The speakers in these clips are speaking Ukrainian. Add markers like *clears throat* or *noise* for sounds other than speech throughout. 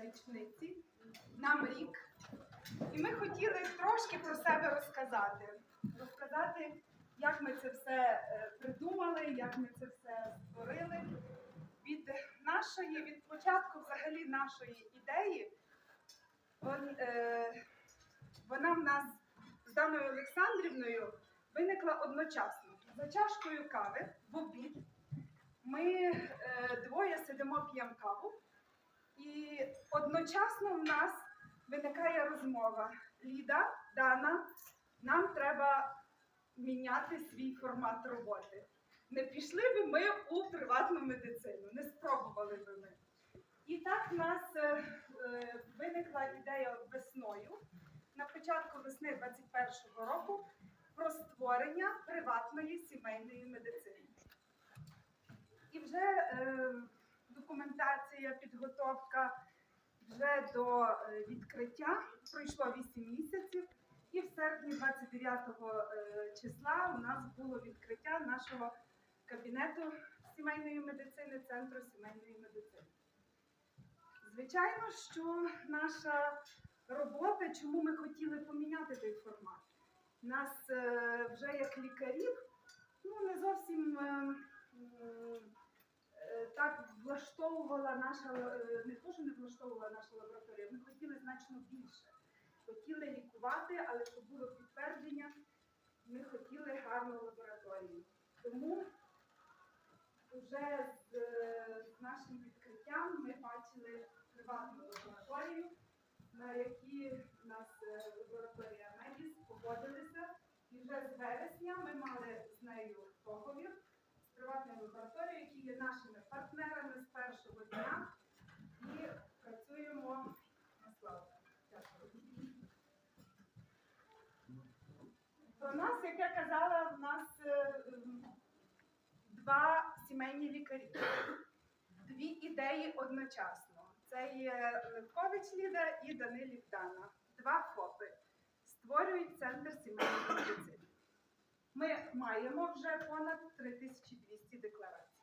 річниці, нам рік. І ми хотіли трошки про себе розказати. Розказати, як ми це все е, придумали, як ми це все створили. Від нашої, від початку взагалі нашої ідеї, е, вона в нас з Даною Олександрівною виникла одночасно. За чашкою кави в обід ми е, двоє сидимо п'ємо каву, і одночасно в нас виникає розмова. Ліда, Дана, нам треба міняти свій формат роботи. Не пішли би ми у приватну медицину, не спробували би ми. І так в нас е, е, виникла ідея весною на початку весни 21-го року про створення приватної сімейної медицини. І вже е, документація, підготовка вже до е, відкриття пройшло 8 місяців. І в серпні 29 е, числа у нас було відкриття нашого кабінету сімейної медицини, центру сімейної медицини. Звичайно, що наша робота, чому ми хотіли поміняти той формат. Нас е, вже як лікарів ну, не зовсім е, м, е, так влаштовувала наша, е, не то, що не влаштовувала наша лабораторія, ми хотіли значно більше. Хотіли лікувати, але щоб було підтвердження, ми хотіли гарну лабораторію. Тому вже з, е, з нашим відкриттям ми бачили приватну лабораторію, на якій у нас е, лабораторія Медіс погодилися. І вже з вересня ми мали з нею договір з приватною лабораторією, які є нашими партнерами з першого дня. І працюємо на славу. Дякую. Про нас, як я казала, в нас е, два сімейні лікарі. Дві ідеї одночасно. Це є Левкович Ліда і Данилів Дана. Два ФОПи створюють центр сімейної медицини. Ми маємо вже понад 3200 декларацій.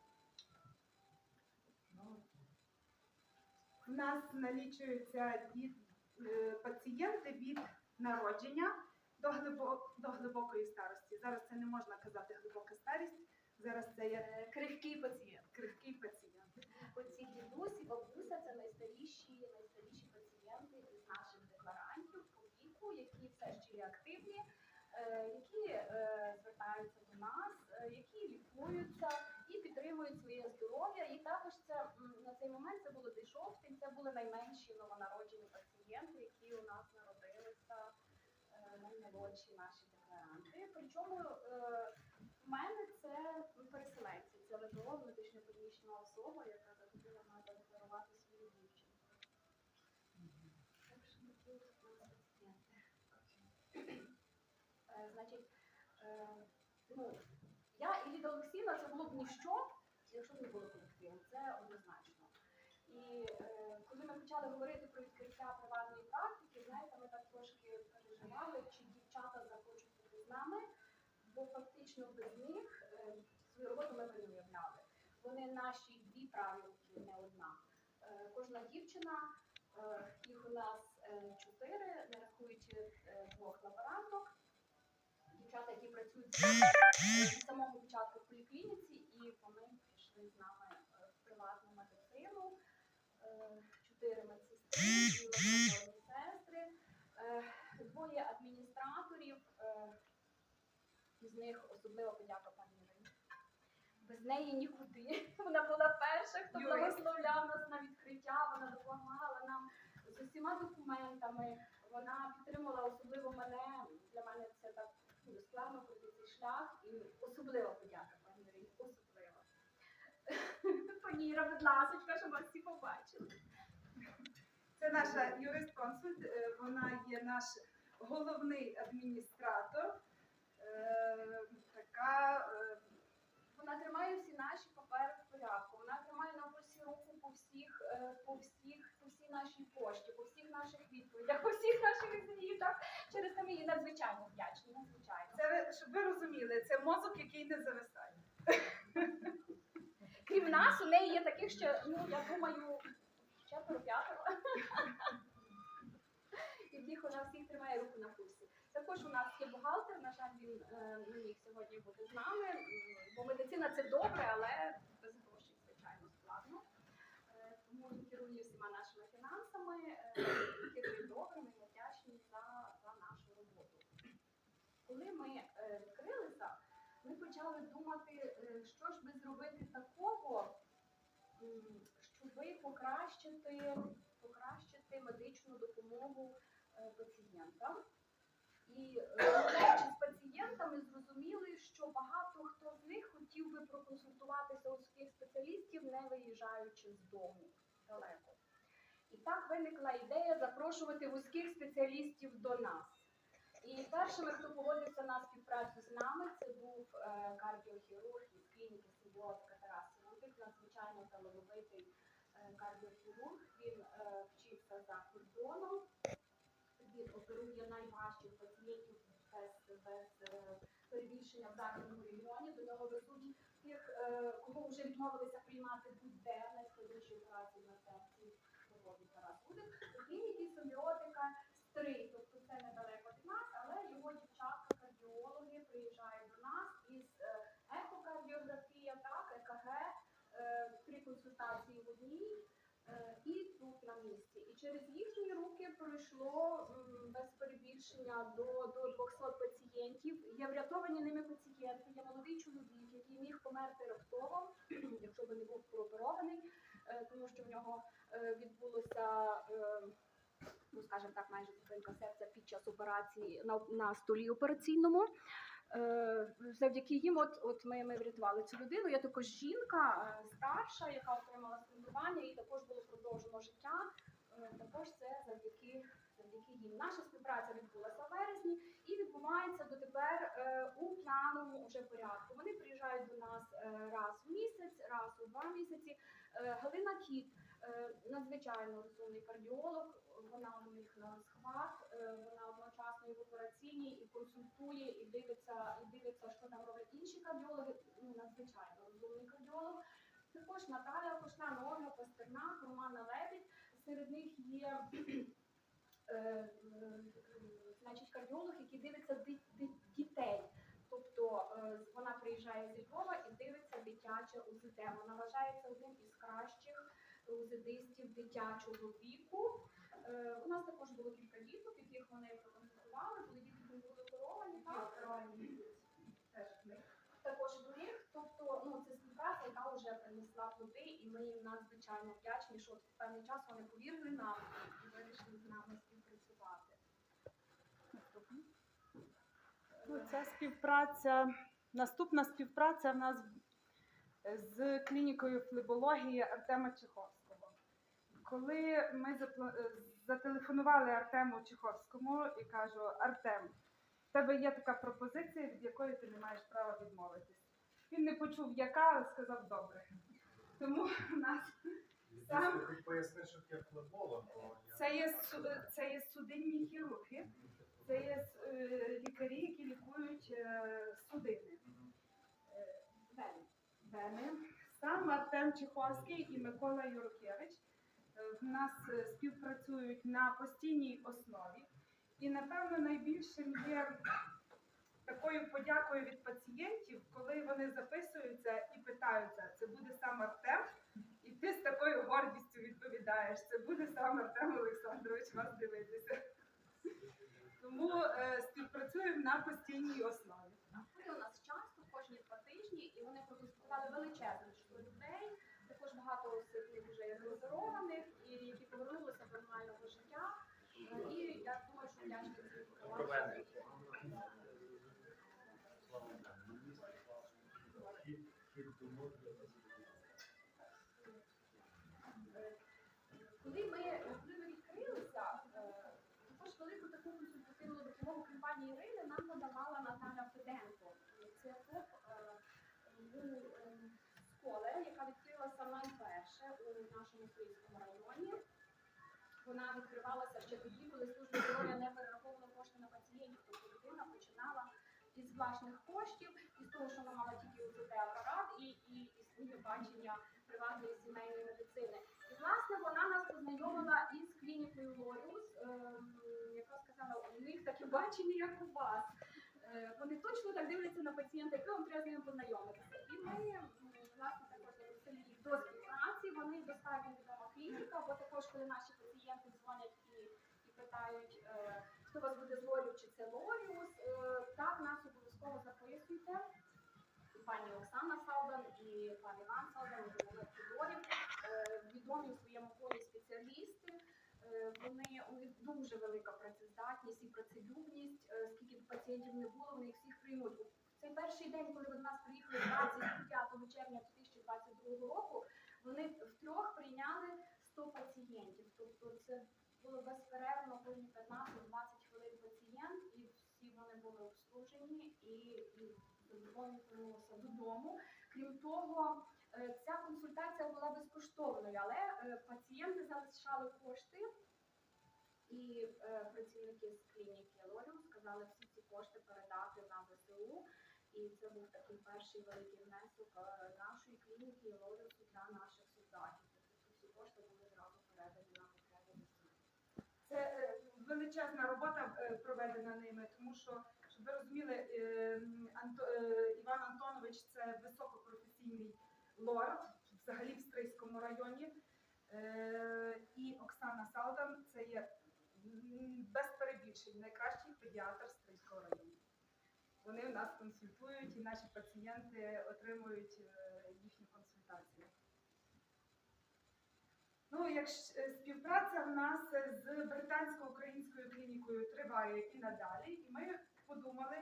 У нас налічуються від, е, пацієнти від народження до, до глибокої старості. Зараз це не можна казати глибока старість. Зараз це є Крихкий пацієнт. крихкий пацієнт. Оці дідусі, бабуся це найстаріші, найстаріші пацієнти із наших декларантів по віку, які все ще є активні, е, які е, звертаються до нас, е, які лікуються і підтримують своє здоров'я. І також це на цей момент це було десь жовтень, це були найменші новонароджені пацієнти, які у нас народилися, е, наймолодші наші декларанти. Причому в мене це переселенці, це ВПО, внутрішньо переміщена особа, яка захотіла мати декларувати свою дівчину. Так що такі от у нас пацієнти. Е, Значить, е, ну, я і Ліда Олексійовна це було б ніщо, якщо б не було колективу, це однозначно. І е, коли ми почали говорити про відкриття приватної практики, знаєте, ми так трошки переживали, чи дівчата захочуть бути з нами, бо фактично без них е, свою роботу ми не уявляли. Вони наші дві праві руки, не одна. Е, Кожна дівчина, е, їх у нас е, чотири, не рахуючи е, двох лаборанток. Дівчата, які працюють е, самого початку в поліклініці, і вони пішли з нами е, в приватну медицину. Е, Чотири медсестри, сестри, двоє адміністраторів. З них особлива подяка пані Ірині. Без неї нікуди. *laughs* Вона була перша, хто Юрист. благословляв нас на відкриття, вона допомагала нам з усіма документами. Вона підтримала особливо мене. Для мене це так ну, складно пройти цей шлях. І особлива подяка пані Ірині. Особлива. Пані Іра, будь ласка, щоб вас всі побачили. Це наша юрист-консульт, е, вона є наш головний адміністратор. Е, Така е, Вона тримає всі наші папери в порядку. Вона тримає нам усі руку по всіх, по всіх, по всій нашій пошті, по всіх наших відповідях, по всіх наших звітах. Через це ми їй надзвичайно вдячні. Надзвичайно. це щоб ви розуміли, це мозок, який не зависає нас у неї є таких ще, ну я думаю, четверо-п'ятеро. Яких вона всіх тримає руку на курсі. Також у нас є бухгалтер, на жаль, він ну, не міг сьогодні бути з нами, бо медицина це добре, але без грошей, звичайно, складно. Е, тому він керує всіма нашими фінансами, е, керує добре, ми вдячні за, за нашу роботу. Коли ми ми почали думати, е, що ж би зробити такого, м, щоби покращити, покращити медичну допомогу е, пацієнтам. І е, розмовляючи з пацієнтами, зрозуміли, що багато хто з них хотів би проконсультуватися у своїх спеціалістів, не виїжджаючи з дому далеко. І так виникла ідея запрошувати вузьких спеціалістів до нас. І першими, хто погодився на співпрацю з нами, це був е, кардіохірург із клініки Симбіотика Тарас Симонтик, надзвичайно талановитий е, кардіохірург. Він е, вчився за кордоном. Він оперує найважчих пацієнтів без, без перебільшення в західному регіоні. До нього везуть тих, кого вже відмовилися приймати будь-де найскладніші операції на серці Тарас Гудик. У клініки Симбіотика Стрий, тобто це недалеко його дівчатка, кардіологи приїжджають до нас із е, ехокардіографія, так, ЕКГ, е, три консультації в одній е, і тут на місці. І через їхні руки пройшло без перебільшення до, до 200 пацієнтів. Є врятовані ними пацієнти, є молодий чоловік, який міг померти раптово, *clears throat* якщо би не був прооперований, е, тому що в нього відбулося. Ну, скажімо так, майже зупинка серця під час операції на, на столі операційному. Е, завдяки їм, от, от ми, ми врятували цю людину. Я також жінка е, старша, яка отримала стимулювання, і також було продовжено життя. Е, також це завдяки, завдяки їм. Наша співпраця відбулася в вересні і відбувається дотепер е, у плановому вже порядку. Вони приїжджають до нас е, раз в місяць, раз у два місяці. Е, Галина Кіт, надзвичайно розумний кардіолог. Вона у них на схват, е, вона одночасно і в операційній, і консультує, і дивиться, і дивиться, що там роблять інші кардіологи. Ну, надзвичайно розумний кардіолог. Також Наталя Кошна, Ольга Пастернак, Романа Лебідь. Серед них є е, е, значить, кардіолог, який дивиться ди- ди- дітей. Тобто е, вона приїжджає зі Львова і дивиться дитяче УЗД. Вона вважається одним із кращих УЗДистів дитячого віку. Е, У нас також було кілька діток, яких вони проконсультували, коли діти були оперовані, так, також до них. Тобто, ну це співпраця, яка вже принесла плоди, і ми їм надзвичайно вдячні, що в певний час вони повірили нам і вирішили з нами співпрацювати. Ну, ця співпраця, наступна співпраця в нас з клінікою флебології Артема Чеховського. Коли ми е, зателефонували Артему Чеховському і кажу: Артем, в тебе є така пропозиція, від якої ти не маєш права відмовитись. Він не почув, яка, але сказав добре. Тому в нас Сам- поясни, що таке флеболог, бо я- Це є, це є судинні хірурги, це є е, лікарі, які лікують е, судини. Е, Вени. Сам Артем Чеховський і Микола Юркевич е, в нас е, співпрацюють на постійній основі. І, напевно, найбільшим є такою подякою від пацієнтів, коли вони записуються і питаються, це буде сам Артем, і ти з такою гордістю відповідаєш, це буде сам Артем Олександрович вас дивитися. Тому е, співпрацюємо на постійній основі. Вони у нас часто, кожні два тижні, і вони людей. Також багато з вже є оздорованих, і які повернулися до нормального життя. І я думаю, що вдячні Коли ми, коли ми відкрилися, е, також велику таку консультативну допомогу компанії Ірини нам надавала Наталя Феденко. Це ФОП е, е, школи, яка відкрилася найперше у нашому Київському районі. Вона відкривалася ще тоді, коли служба здоров'я не перераховувала кошти на пацієнтів. Тобто людина починала із власних коштів, із того, що вона мала тільки УЗД апарат і, і, і своє бачення приватної сімейної медицини. І власне вона нас познайомила із клінікою Лоріус, ем, яка сказала, у них таки бачення, як у вас. Е, Вони точно так дивляться на пацієнта, яким вам треба з ним познайомитися. І ми, власне, до співпраці. Вони достатньо відома клініка, бо також, коли наші пацієнти дзвонять і, і питають, е, хто вас буде з лоріус чи це лоріус, е, так, нас обов'язково записуйте. І пані Оксана Салдан, і пан Іван Салдан, і Володимир Федорів, е, відомі у своєму полі спеціалісти. Е, Вони у них дуже велика працездатність і працелюбність. Е, Скільки б пацієнтів не було, вони їх всіх приймуть. В цей перший день, коли ви до нас приїхали 25 червня 2022 року, вони втрьох прийняли 100 пацієнтів. Тобто це було безперервно кожні 15-20 хвилин пацієнт, і всі вони були обслужені і, і повернулися додому. Крім того, е, ця консультація була безкоштовною, але е, пацієнти залишали кошти, і е, працівники з клініки Лоріум сказали всі ці кошти передати на ВСУ. І це був такий перший великий внесок е, клініки для наших солдатів. Тобто всі кошти були зразу передані на потреби. Це е, величезна робота е, проведена ними, тому що, щоб ви розуміли, е, Іван Антонович це високопрофесійний лорд, взагалі в Стрийському районі. І Оксана Салдан це є без перебільшень найкращий педіатр Стрийського району. Вони нас консультують і наші пацієнти отримують е, їхню консультацію. Ну, як е, співпраця в нас з британсько-українською клінікою триває і надалі, і ми подумали,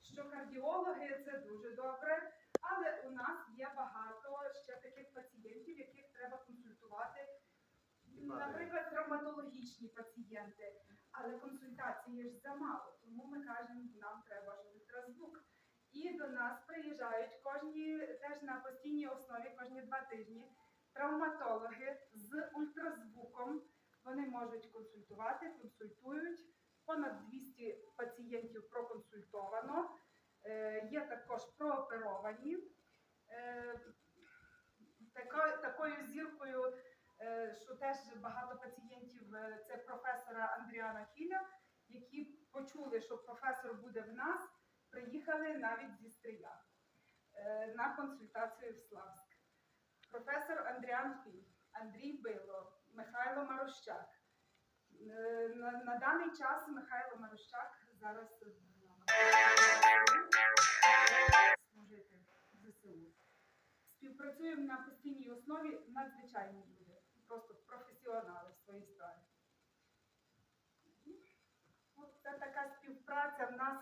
що кардіологи це дуже добре, але у нас є багато ще таких пацієнтів, яких треба консультувати. Наприклад, травматологічні пацієнти, але консультації ж замало, тому ми кажемо, нам треба ж до нас приїжджають кожні теж на постійній основі, кожні два тижні травматологи з ультразвуком. Вони можуть консультувати, консультують. Понад 200 пацієнтів проконсультовано. Е, є також прооперовані. Е, тако- такою зіркою, е, що теж багато пацієнтів, це професора Андріана Хіля, які почули, що професор буде в нас, приїхали навіть зі Стрия е, на консультацію в Славськ професор Андріан Філь, Андрій Било, Михайло Марощак. Е, На, на даний час Михайло Марощак зараз служити ЗСУ. Співпрацюємо на постійній основі надзвичайні люди, просто професіонали в своїй справі. Це така співпраця в нас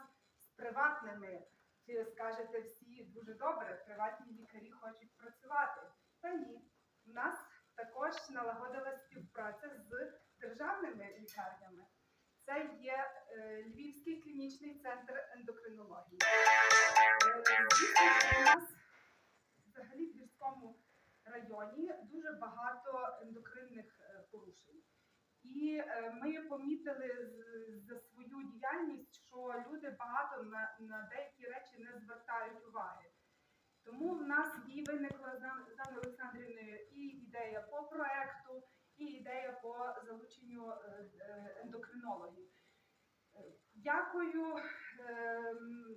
приватними. Чи скажете всі дуже добре, приватні лікарі хочуть працювати. Та ні, в нас також налагодилась співпраця з державними лікарнями. Це є е, Львівський клінічний центр ендокринології. Е, у нас взагалі в гірському районі дуже багато ендокринних е, порушень. І е, ми помітили за свою діяльність, що люди багато на, на деякі речі не звертають уваги. Тому в нас і виникла з Ан- з Анною Олександрівною і ідея по проекту, і ідея по залученню е, е, ендокринологів. Дякую ем,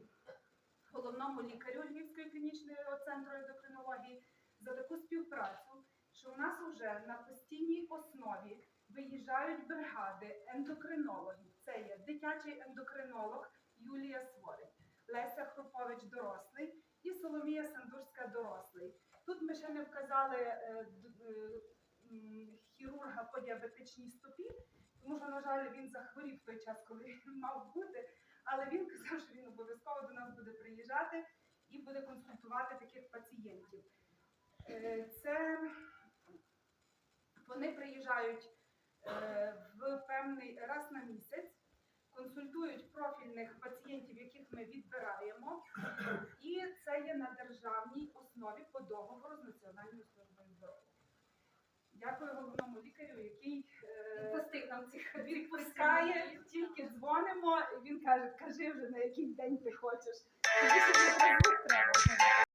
головному лікарю Львівської клінічного центру ендокринології за таку співпрацю, що в нас вже на постійній основі виїжджають бригади ендокринологів. Це є дитячий ендокринолог Юлія Сворень, Леся Хрупович дорослий і Соломія Сандурська дорослий. Тут ми ще не вказали е, е, хірурга по діабетичній стопі, тому що, на жаль, він захворів в той час, коли він мав бути. Але він казав, що він обов'язково до нас буде приїжджати і буде консультувати таких пацієнтів. Е, Це вони приїжджають в певний раз на місяць, консультують профільних пацієнтів, яких ми відбираємо, і це є на державній основі по договору з Національною службою здоров'я. Дякую головному лікарю, який е, Відпустив нам цих відпускає, тільки дзвонимо, і він каже, кажи вже на який день ти хочеш. Тобі ще треба.